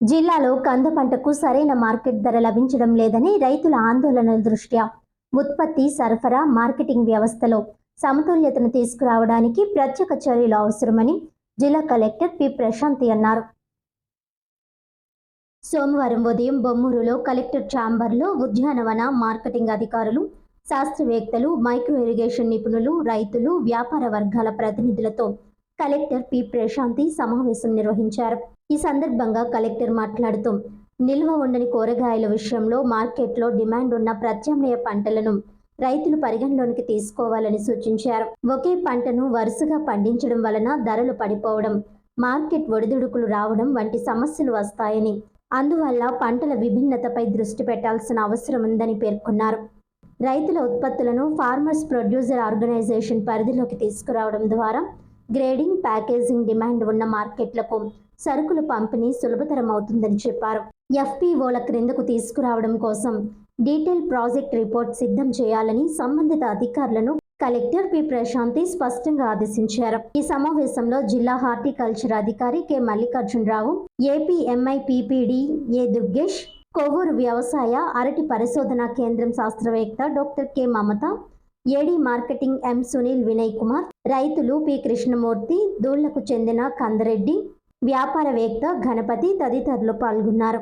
జిల్లాలో కంద పంటకు సరైన మార్కెట్ ధర లభించడం లేదని రైతుల ఆందోళనల దృష్ట్యా ఉత్పత్తి సరఫరా మార్కెటింగ్ వ్యవస్థలో సమతుల్యతను తీసుకురావడానికి ప్రత్యేక చర్యలు అవసరమని జిల్లా కలెక్టర్ పి. ప్రశాంతి అన్నారు. సోమవారం ఉదయం బొమ్మూరులో కలెక్టర్ ఛాంబర్లో ఉద్యానవన మార్కెటింగ్ అధికారులు శాస్త్రవేత్తలు మైక్రో ఇరిగేషన్ నిపుణులు రైతులు వ్యాపార వర్గాల ప్రతినిధులతో కలెక్టర్ పి ప్రశాంతి సమావేశం నిర్వహించారు. ఈ సందర్భంగా కలెక్టర్ మాట్లాడుతూ నిల్వ ఉండని కూరగాయల విషయంలో మార్కెట్లో డిమాండ్ ఉన్న ప్రత్యామ్నాయ పంటలను రైతులు పరిగణలోనికి తీసుకోవాలని సూచించారు. ఒకే పంటను వరుసగా పండించడం వలన ధరలు పడిపోవడం మార్కెట్ ఒడిదుడుకులు రావడం వంటి సమస్యలు వస్తాయని అందువల్ల పంటల విభిన్నతపై దృష్టి పెట్టాల్సిన అవసరం ఉందని పేర్కొన్నారు. రైతుల ఉత్పత్తులను ఫార్మర్స్ ప్రొడ్యూసర్ ఆర్గనైజేషన్ పరిధిలోకి తీసుకురావడం ద్వారా గ్రేడింగ్ ప్యాకేజింగ్ డిమాండ్ ఉన్న మార్కెట్లకు సరుకులు పంపిణీ సులభతరం అవుతుందని చెప్పారు. ఎఫ్పిఓల క్రిందకు తీసుకురావడం కోసం డీటెయిల్ ప్రాజెక్ట్ రిపోర్ట్ సిద్ధం చేయాలని సంబంధిత అధికారులను కలెక్టర్ పి. ప్రశాంతి స్పష్టంగా ఆదేశించారు. ఈ సమావేశంలో జిల్లా హార్టికల్చర్ అధికారి K. Mallikarjunarao APMI MIPPD A. Durgesh Kovvur వ్యవసాయ అరటి పరిశోధన కేంద్రం శాస్త్రవేత్త doctor K. Mamata AD marketing M Sunil Vinay Kumar రైతులు పి కృష్ణమూర్తి దూళ్ళకు చెందిన కందరెడ్డి వ్యాపారవేత్త గణపతి తదితరులు పాల్గొన్నారు.